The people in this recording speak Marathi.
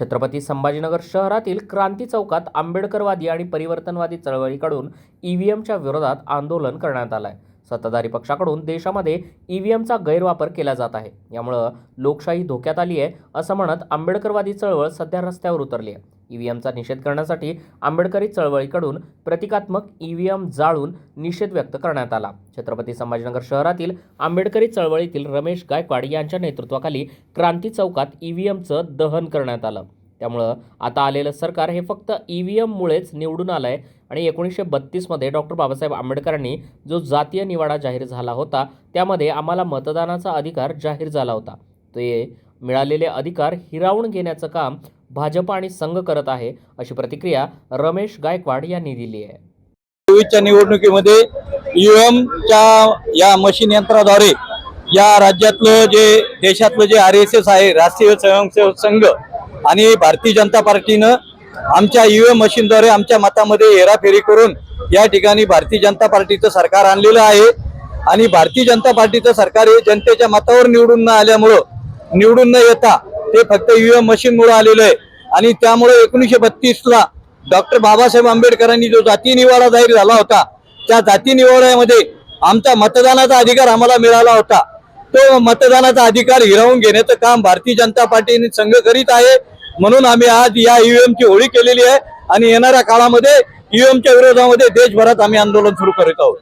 छत्रपती संभाजीनगर शहरातील क्रांती चौकात आंबेडकरवादी आणि परिवर्तनवादी चळवळीकडून ई व्ही एमच्या विरोधात आंदोलन करण्यात आलं आहे सत्ताधारी पक्षाकडून देशामध्ये ईव्हीएमचा गैरवापर केला जात आहे. यामुळं लोकशाही धोक्यात आली आहे असं म्हणत आंबेडकरवादी चळवळ सध्या रस्त्यावर उतरली आहे. ईव्हीएमचा निषेध करण्यासाठी आंबेडकरी चळवळीकडून प्रतिकात्मक ईव्हीएम जाळून निषेध व्यक्त करण्यात आला. छत्रपती संभाजीनगर शहरातील आंबेडकरी चळवळीतील रमेश गायकवाड यांच्या नेतृत्वाखाली क्रांती चौकात ईव्हीएमचं दहन करण्यात आलं. त्यामुळं आता आलेलं सरकार हे फक्त ई व्ही एममुळेच निवडून आलं आहे आणि एकोणीसशे बत्तीसमध्ये डॉक्टर बाबासाहेब आंबेडकरांनी जो जातीय निवाडा जाहीर झाला होता त्यामध्ये आम्हाला मतदानाचा अधिकार जाहीर झाला होता. ते मिळालेले अधिकार हिरावून घेण्याचं काम भाजप आणि संघ करत आहे अशी प्रतिक्रिया रमेश गायकवाड यांनी दिली आहे. चोवीसच्या निवडणुकीमध्ये ईव्हीएमच्या या मशीन यंत्राद्वारे या राज्यातलं जे देशातलं जे आर एस एस आहे राष्ट्रीय स्वयंसेवक संघ आणि भारतीय जनता पार्टीनं आमच्या ईव्हीएम मशीनद्वारे आमच्या मतामध्ये हेराफेरी करून या ठिकाणी भारतीय जनता पार्टीचं सरकार आणलेलं आहे. आणि भारतीय जनता पार्टीचं सरकार हे जनतेच्या मतावर निवडून न आल्यामुळं निवडून न येता ते फक्त ईव्हीएम मशीनमुळे आलेलं आहे. आणि त्यामुळे एकोणीसशे बत्तीसला डॉक्टर बाबासाहेब आंबेडकरांनी जो जाती निवाडा जाहीर झाला होता त्या जाती निवाड्यामध्ये आमचा मतदानाचा अधिकार आम्हाला मिळाला होता. तो मतदानाचा अधिकार हिरावून घेण्याचं काम भारतीय जनता पार्टीने संघ करीत आहे. म्हणून आम्ही आज या ईव्हीएमची होळी केलेली आहे आणि येणाऱ्या काळामध्ये ईव्हीएमच्या विरोधामध्ये देशभरात आम्ही आंदोलन सुरू करीत आहोत.